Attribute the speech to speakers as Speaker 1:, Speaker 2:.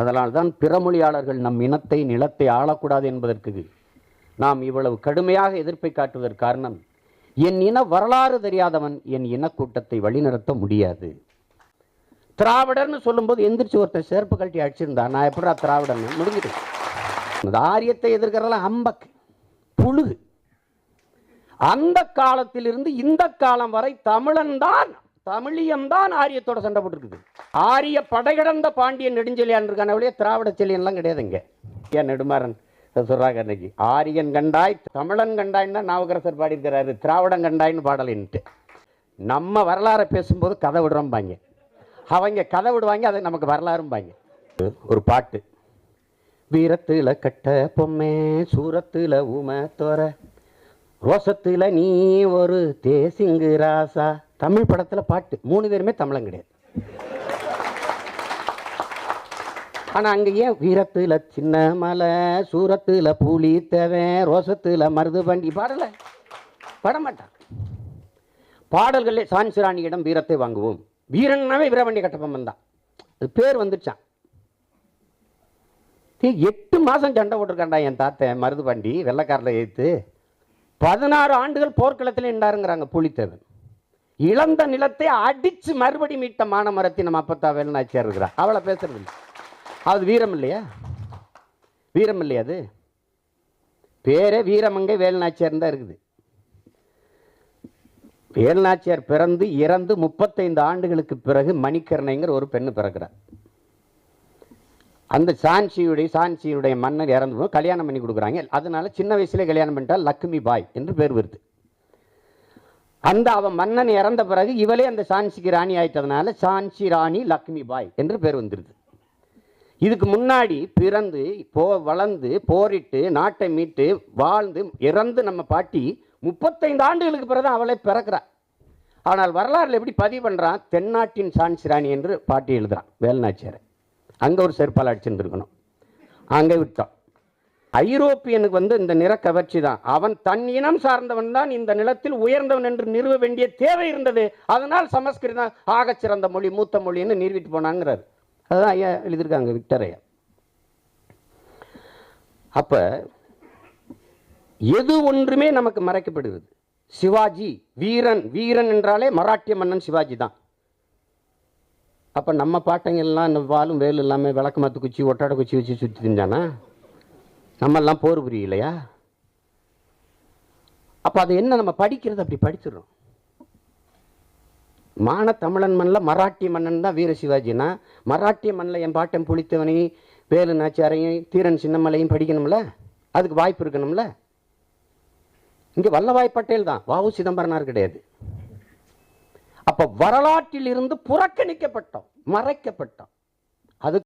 Speaker 1: அதனால்தான் பிறமொழியாளர்கள் நம் இனத்தை நிலத்தை ஆளக்கூடாது என்பதற்கு நாம் இவ்வளவு கடுமையாக எதிர்ப்பை காட்டுவதற்கு காரணம் என் இன வரலாறு தெரியாதவன் என் இனக்கூட்டத்தை வழிநடத்த முடியாது. திராவிடர்னு சொல்லும்போது எந்திரிச்சு ஒருத்தன் செருப்பு கழட்டி அடிச்சிருந்தா நான் எப்படா திராவிடன் முடிஞ்சிட்டு இந்த ஆரியத்தை எதிர்க்கிறதெல்லாம் அம்பக் புழுகு. அந்த காலத்திலிருந்து இந்த காலம் வரை தமிழன் தமிழியம்தான் ஆரியத்தோட சண்டை போட்டுருக்குது. ஆரிய படைகடந்த பாண்டியன் நெடுஞ்செலியான் இருக்கான வழியே திராவிட செலியன்லாம் கிடையாதுங்க ஏன் நெடுமாறன்? சொல்கிறாங்க அன்னைக்கு. ஆரியன் கண்டாய் தமிழன் கண்டாய்ன்னு தான் நாவுக்கரசர் பாடியிருக்கிறாரு. திராவிடன் கண்டாய்ன்னு பாடலின்ட்டு நம்ம வரலாறை பேசும்போது கதை விடுறோம்பாங்க. அவங்க கதை விடுவாங்க அதை நமக்கு வரலாறும்பாங்க. ஒரு பாட்டு. வீரத்தில் கட்ட பொம்மை சூரத்தில் உம தோற. ரோசத்தில் நீ ஒரு தேசிங்கு ராசா. தமிழ் படத்தில் பாட்டு. மூணு பேருமே தமிழன் கிடையாது. ஆனால் அங்கே ஏன் வீரத்தில் சின்ன மலை சூரத்தில் புலி தேவன் ரோசத்தில் மருது வண்டி பாடலை? பாடமாட்டான் பாடல்களே சான்சிராணியிடம் வீரத்தை வாங்குவோம். வீரன்னாவே வீரவண்டி கட்டப்பம்மன் தான். அது பேர் வந்துருச்சான் எட்டு மாதம் சண்டை போட்டிருக்காண்டா என் தாத்தன் மருது வண்டி வெள்ளக்காரில் ஏற்று பதினாறு ஆண்டுகள் போர்க்களத்தில் நின்றாருங்கிறாங்க புலித்தேவன். இழந்த நிலத்தை அடிச்சு மறுபடி மீட்ட மானமரத்தை நம்ம அப்பத்தா வேலுநாச்சியார் இருக்கிறார். அவளை பேசுறது இல்லை. அது வீரம் இல்லையா? வீரம் இல்லையா அது? பேரே வீரமங்கை வேலுநாச்சியார் தான் இருக்குது. வேலுநாச்சியார் பிறந்து இறந்து முப்பத்தைந்து ஆண்டுகளுக்கு பிறகு மணிக்கரணைங்கிற ஒரு பெண்ணு பிறக்கிறார். அந்த சாஞ்சியுடைய சாஞ்சியுடைய மன்னர் இறந்து கல்யாணம் பண்ணி கொடுக்குறாங்க. அதனால சின்ன வயசுலேயே கல்யாணம் பண்ணிட்டா லக்ஷ்மி பாய் என்று பேர் வருது. அந்த அவன் மன்னன் இறந்த பிறகு இவளே அந்த சான்சிக்கு ராணி ஆயிட்டதுனால சான்சி ராணி லக்ஷ்மி பாய் என்று பேர் வந்துடுது இதுக்கு முன்னாடி பிறந்து போ வளர்ந்து போரிட்டு நாட்டை மீட்டு வாழ்ந்து இறந்து நம்ம பாட்டி முப்பத்தைந்து ஆண்டுகளுக்கு பிறகு அவளை பிறக்கிறா. ஆனால் வரலாறுல எப்படி பதிவு பண்ணுறான் தென்னாட்டின் சான்சி ராணி என்று பாட்டி எழுதுறான் வேலுநாச்சியார். அங்கே ஒரு செருப்பால் அடிச்சுருந்துருக்கணும். அங்கே விட்டோம். ஐரோப்பியனுக்கு வந்து இந்த நிற கவர்ச்சி தான் அவன் தன் இனம் சார்ந்தவன் தான் இந்த நிலத்தில் உயர்ந்தவன் என்று நிறுவ வேண்டிய தேவை இருந்தது. அதனால் சமஸ்கிருதம் ஆகச் சிறந்த மொழி மூத்த மொழின்னு நிறுவிட்டு போனாங்கிறார். அதுதான் ஐயா எழுதியிருக்காங்க விக்டரையா. அப்ப எது ஒன்றுமே நமக்கு மறைக்கப்படுகிறது. சிவாஜி வீரன் வீரன் என்றாலே மராட்டிய மன்னன் சிவாஜி தான். அப்போ நம்ம பாட்டங்கள்லாம் இந்த வாலும் வேலு இல்லாமல் விளக்கு குச்சி ஒட்டாட குச்சி வச்சு சுற்றி திஞ்சானா நம்மெல்லாம் போர் புரியலையா? அப்போ அது என்ன நம்ம படிக்கிறது? அப்படி படிச்சிடுறோம். மான தமிழன் மண்ணில் மராட்டிய மன்னன் தான் வீர சிவாஜினா மராட்டிய மண்ணில் என் பாட்டம் புலித்தவனையும் வேலு நாச்சியாரையும் தீரன் சின்னமலையும் படிக்கணும்ல? அதுக்கு வாய்ப்பு இருக்கணும்ல? இங்கே வல்லபாய் பட்டேல் தான். வாவு சிதம்பரனார் கிடையாது. அப்போ வரலாற்றில் இருந்து புறக்கணிக்கப்பட்டோம் மறைக்கப்பட்டோம்.